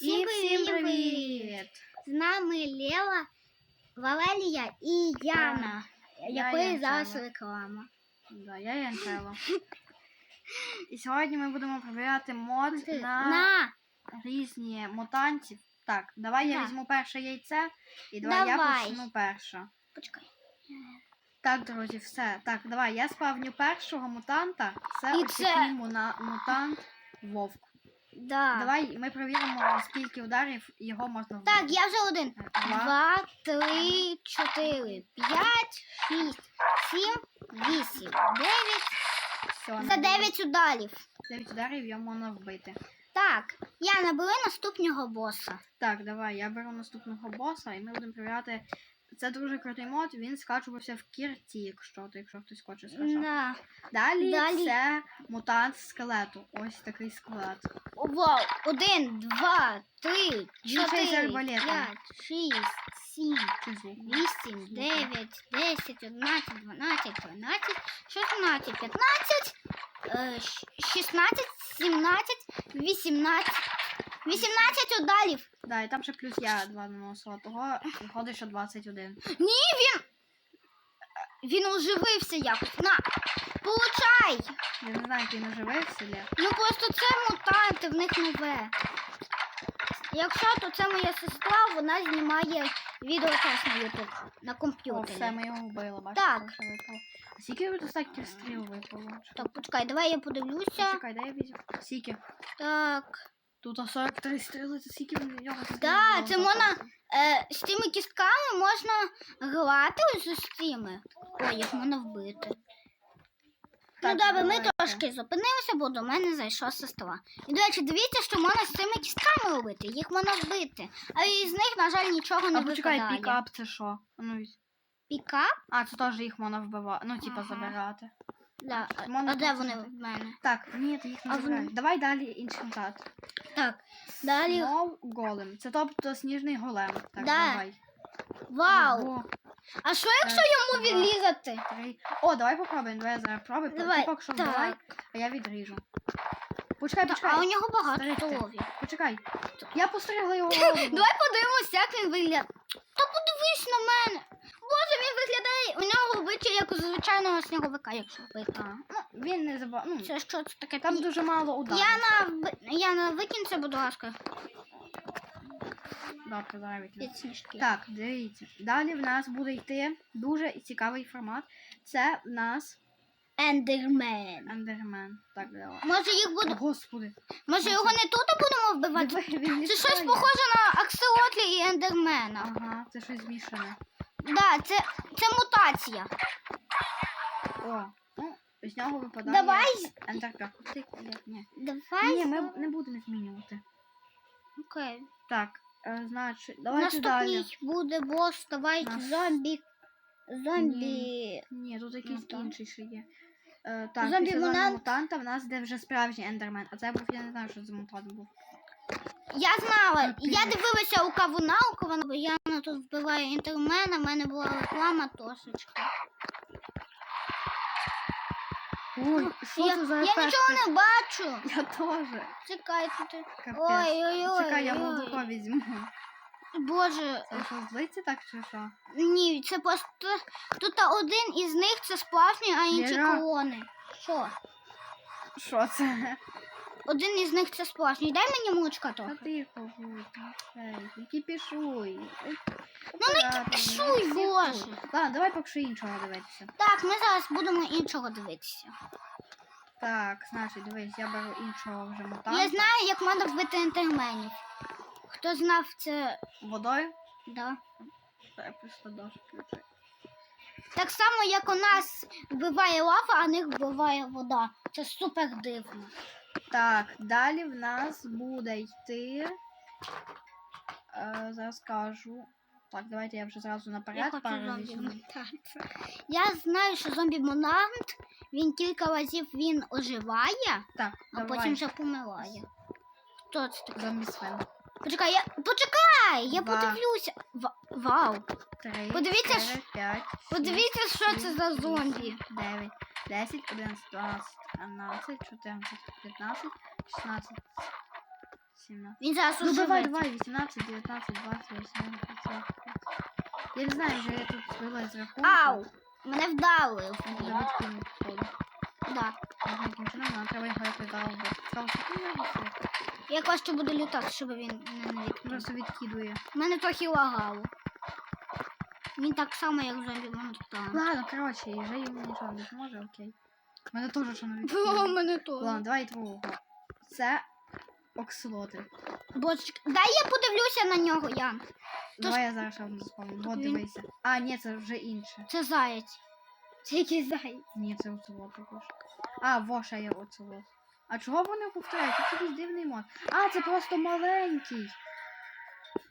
І Всім всім привіт! З нами Лєва, Валерія і Яна, Я якої зараз реклама. Да, я Янчело. І сьогодні ми будемо перевіряти мод на, На, різні мутантів. Так, давай я Так. візьму перше яйце і давай, я почну перша. почекай. Так, друзі, все. Так, давай, я спавню першого мутанта. Це це- мутант вовк. Да. Давай ми перевіримо, скільки ударів його можна вбити. Так, я вже один. Два. Два, три, чотири, п'ять, шість, сім, вісім, дев'ять. Все, За дев'ять ударів. 9 ударів його можна вбити. Так, Яна, бери наступного боса. Так, давай, я беру наступного боса і ми будемо перевіряти. Це дуже крутий мод, він скачувався в кірті, якщо то, якщо хтось хоче скачати. Да. Далі, Далі. це мутант скелету. Ось такий скелет. Вау, один, два, три, чотири, п'ять, шість, сім, вісім, дев'ять, десять, одинадцять, дванадцять, тринадцять, шістнадцять, п'ятнадцять, е, шістнадцять, сімнадцять, вісімнадцять. Вісімнадцять ударів. Да, і там ще плюс я два наносила, того виходить, що 21. Ні, він. Він оживився якось. На, получай! Я не знаю, який наживе в селі. Ну просто це мутанти, в них нове. Якщо, то це моя сестра, вона знімає відео теж на Ютуб на О, комп'ютері. все, ми його вбили, бачите, Так. вже випало. А скільки ви достатньо стріл випало? Так, почекай, давай я подивлюся. Чекай, дай я візьму. Скільки? Так. Тут 43 стріли, це скільки в нього Да, це можна е, з тими кістками можна грати ось з цими. Ой, їх можна вбити. Так, ну добре, ми давайте. трошки зупинилися, бо до мене зайшла сестра. І, до речі, дивіться, що можна з цими кістками робити. Їх можна вбити. А із них, на жаль, нічого не А почекай, випадає. пікап це що? А Ну, візь- Пікап? а, це теж їх можна вбивати. Ну, типа, Ага. забирати. Да. А, Можна а де вони в мене? Так, ні, ти їх не А забираєш. вони- Давай далі інший мутант. Так, далі. Знов голем. Це тобто сніжний голем. Так, Да. давай. Вау! Ого, А що якщо йому два. відрізати? три. О, давай попробуємо. Давай я зараз пробуй. Давай, Ти поки що вбивай, а я відріжу. Почекай, Та, почекай. а у нього багато Стригти. здоров'я. Почекай. Я постригла його голову. Давай подивимось, як він виглядає. Та подивись на мене. Виглядає. У нього обличчя як у звичайного сніговика, якщо вбити. Ну, він не забав. Ну, Це що це таке? там дуже мало ударів. Яна, в- Яна, викинь це, будь ласка. Добре. Від сніжки. Так, дивіться. Далі в нас буде йти дуже цікавий формат. Це в нас Ендермен. ендермен. Так, давай. Може їх О, буде. Господи. Може його не тут будемо вбивати? Диви, він Це щось літає. похоже на Акселотлі і Ендермена. Ага, це щось змішане. Да, це, це мутація. О, ну, з нього випадає Давай. Ти, ні, ні. Давай. Ні, ми не будемо змінювати. Окей. Так, е, значить, давайте далі. Наступний буде бос, давай Нас- зомбі. Зомбі. Ні, тут якийсь так. інший ще є. Е, так, Зомбі після мутант. мутанта в нас де вже справжній ендермен. А це був, я не знаю, що за мутант був. Я знала, я дивилася у кавуна, у кавуна, бо я на тут вбиваю інтермена, в мене була реклама тошечка. Ой, що Я, це за я ефекти? нічого не бачу. Я теж. Чекайте. ти- Ой-ой-ой. Чекай, я молдуха візьму. Боже, Це що, злиться так чи що? ні, це просто тут один із них це сплавні, а інші Лера. колони. Що? Що це? Один із них це сплавні. Дай мені трохи. тихо будь. Ей, не кіпішуй. Ну не кіпішуй, боже. Ладно, давай поки що іншого дивитися. Так, ми зараз будемо іншого дивитися. Так, значить, дивись, я беру іншого вже мутанта. Я знаю, як можна вбити інтерменів. Хто знав це, Водою. да. Я просто включу. Так само, як у нас вбиває лава, а них вбиває вода. Це супер дивно. Так, далі в нас буде йти. Е, зараз кажу. Так, давайте я вже зразу наперед пару візьму. Я знаю, що зомбі монант, він кілька разів він оживає, Так, а давай. потім вже помирає. Хто це таке? Зомбі Свен. Почекай, я. Почекай! Я Два. подивлюся. Ва- Вау! Три, Подивіться, чотири, п'ять, Подивіться, що це за зомбі. Дев'ять, десять, одинадцять, дванадцять, тринадцять, чотирнадцять, п'ятнадцять, шістнадцять, 17. Він зараз Ну давай, давай, 18, 19, 20, 18, 20. Я не знаю, вже я тут збила з рахунку. Ау! Мене вдали. Давай кинуть походу. Да. Можна треба його висить. Я краще буду літати, щоб він мене не відкинув. Просто відкидує. Мене трохи лагало. Він так само, як зомбі Монтан. Ладно, коротше, вже йому нічого не допоможе, окей. Мене теж що не відкидує. мене то. Ладно, давай другого. Це окслоти. Бочка. Дай я подивлюся на нього, Ян. Давай я зараз ще одну заспавню. Вот дивися. А, ні, це вже інше. Це заєць. Це якийсь заєць. Ні, це оцелот також. А, во, ще є оцелот. А чого вони повторяють? Тут якийсь дивний мод. А, це просто маленький.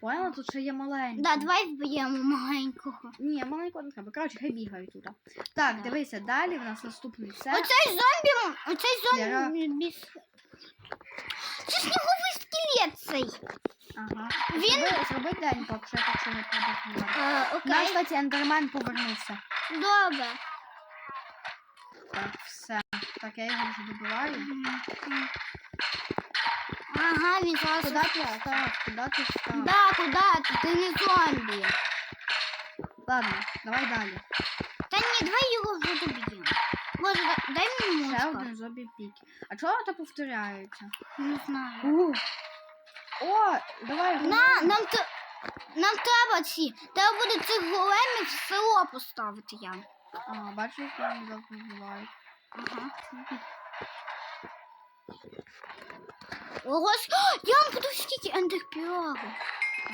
Поняла, тут ще є маленький. Да, давай вб'ємо маленького. Ні, маленького не треба. Коротше, хай бігають тут. Так, дивися, далі в нас наступний це. Оцей зомбі, оцей зомбі біс. Це сніговий скелет цей. Ага. Він- Зроби, зроби день, поки що я так не треба. Е, На, окей. кстати, ендермен повернувся. Добре. Так, все. Так, я його вже добиваю. Ага, він зараз. Куди ти став? Куди ти став? Да, куди ти? Ти не зомбі. Ладно, давай далі. Та ні, давай його вже доб'ємо. Може, да- дай мені Ще мушка. один зомбі пік. А чого це повторяється? Не знаю. У. О, давай. На, нам, те- нам треба ці. Треба буде цих големів в село поставити, Ян. А, бачу, як вони забувають. Ага. Ого, Ян, подивись, скільки ендерпіагу.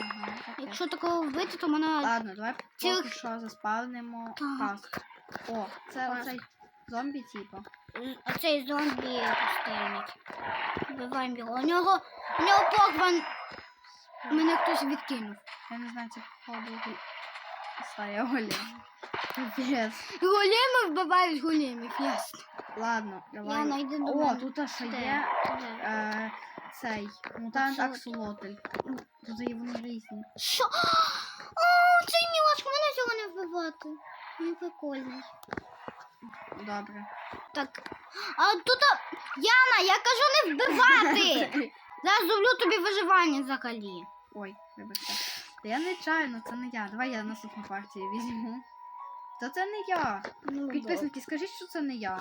Ага. Якщо такого вбити, то мене... Ладно, давай Цих- поки що заспавнимо Так. каск. О, це Каск. оцей зомбі, типу. Оцей зомбі пустельник. Вбиваємо його. У нього, у нього похван... Мене хтось відкинув. Я не знаю, це походу стая голем. Капець. Големи вбивають големів, ясно. Ладно, давай. Я найду О, тут Де? є е, цей мутант Аксолотл. аксолотль. Тут є вони різні. Що? О, цей мілашка, мене цього не вбивати. Він прикольний. Добре. Так. А тут. Яна, я кажу не вбивати! Зараз зроблю тобі виживання взагалі. Ой, вибачте. Та я нечайно, це не я. Давай я наступну партію візьму. Та це не я. Ну, Підписники, скажіть, що це не я.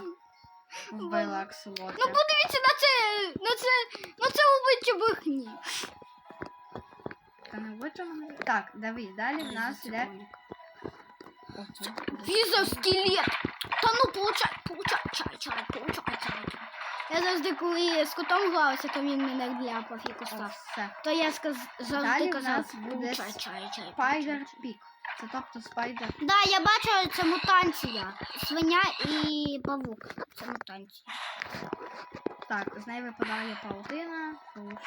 Вбила аксолотль. Ну подивіться на це, на це, на це обличчя брехні. Та не обличчя. Так, дивись, далі в нас. Ого. Віза скелет. Та ну получай, получай, чай, чай, получай, чай, чай. Я завжди, коли з котом гралася, то він мене гляпав і кусав. все. То я сказ... Далі завжди в казав, нас буде получай, чай, чай. Спайдер пік. Це тобто спайдер. Да, я бачила, це мутанція. Свиня і павук. Це мутанція. Так, з неї випадає паутина.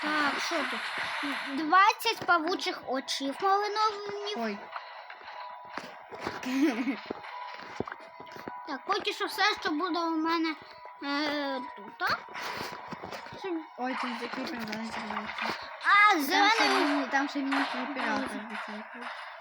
Так, що тут? 20 павучих очів малинових. Ой. Так, поки що все, що буде у мене е, тут. а? Ой, тут закріпер зелений з'явився. А, Там ще зелений міні, там ще міні оператор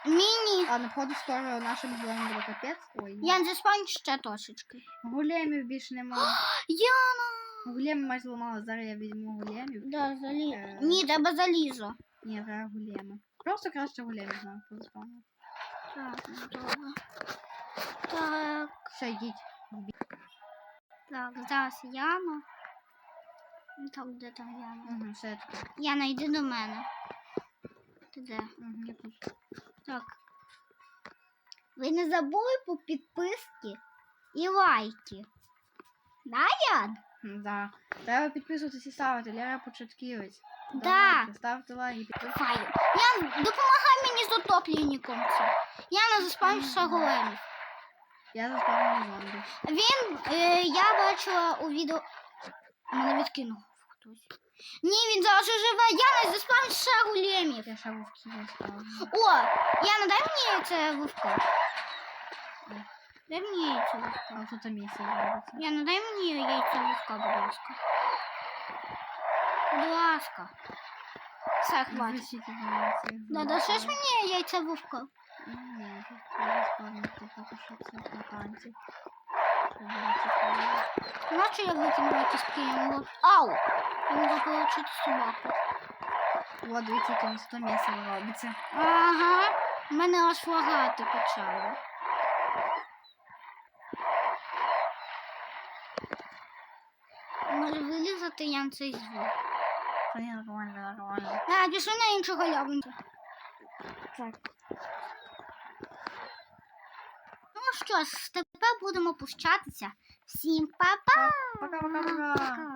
міні. А на входу скоро нашим зеленим буде капець. Ой. Я заспаню ще трошечки. Гулемів більше немає. Яна! Гулеми майже зламали, зараз я візьму гулемів. Да, залі... Е. Ні, треба залізо. Ні, зараз гулеми. Просто краще гулемів знаю позбавити. Так, добре. Так, Все, йдіть. так, зараз Яна. Ну, Так, де там Яна? Угу, все я тут. Яна, йди до мене. Ти де? Угу, я тут. Так. Ви не забули по підписки і лайки. Да, Ян? Да. Треба підписуватися і ставити, Лера початківець. Да. Ставте лайки. Фаю. Ян, допомагай мені з отоплювальником. цим. Яна заспамився големів. Я заспавню зомбі. Він, е, я бачила у відео. Мене відкинув хтось. Ні, він зараз живе. Заспамився големів. Я ще вовків заспавню. О, Яна, дай мені це вовка. Дай мені яйце вовка. А тут місце робиться. Яна, дай мені яйце вовка, будь ласка. Будь ласка. Все, хватить. Да, да, що ж мені яйце вовка? Ні, я заспавню, тут поки що це мутанці. Наче я викинула якісь п'ємо. Ау! Я можу отримати собаку. От, дивіться, яке у нас місце робиться. Ага. У мене аж лагати почали. Може вилізати я на цей звук. Та ні, нормально, нормально. А, пішли на іншу галявинку. Так. Ну що ж, тепер будемо пущатися. Всім па-па! Пока-пока-пока.